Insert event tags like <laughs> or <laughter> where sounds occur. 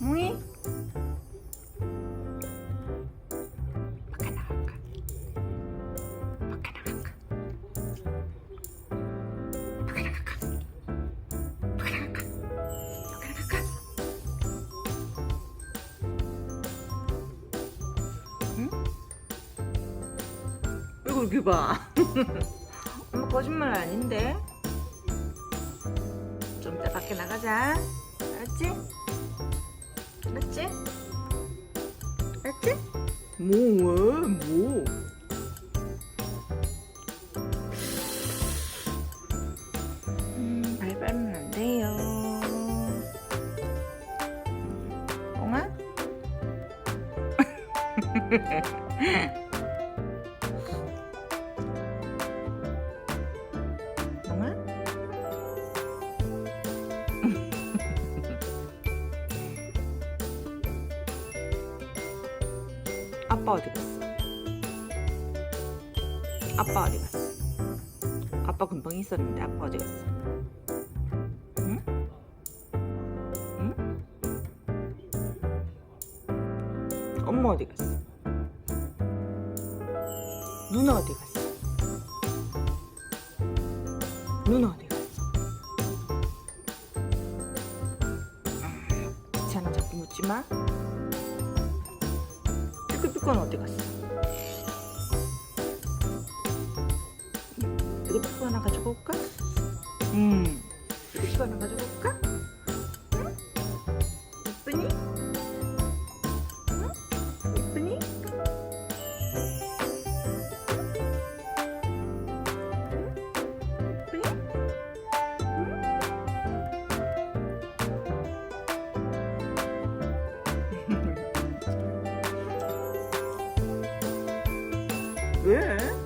뭉이? 밖에 나갈까? 밖에 나갈까? 밖에 나갈까? 밖에 나갈까? 밖에 나갈까? 응? 이거 이렇게 봐. <laughs> 엄마 거짓말 아닌데? 좀 이따 밖에 나가자. 뭐, 왜, 뭐? 음, 발 빨면 안 돼요. <laughs> <laughs> 아빠 어디 갔어? 아빠 어디 갔어? 아빠 금방 있었는데 아빠 어디 갔어? 응? 응? 엄마 어디 갔어? 누나 어디 갔어? 누나 어디 갔어? 귀찮아 자꾸 묻지 마. 삐꾸삐꾸는 어디 갔어? 삐꾸삐꾸 하나 가지고 올까? 음, 삐꾸삐꾸 하나 가지고 올까? 왜?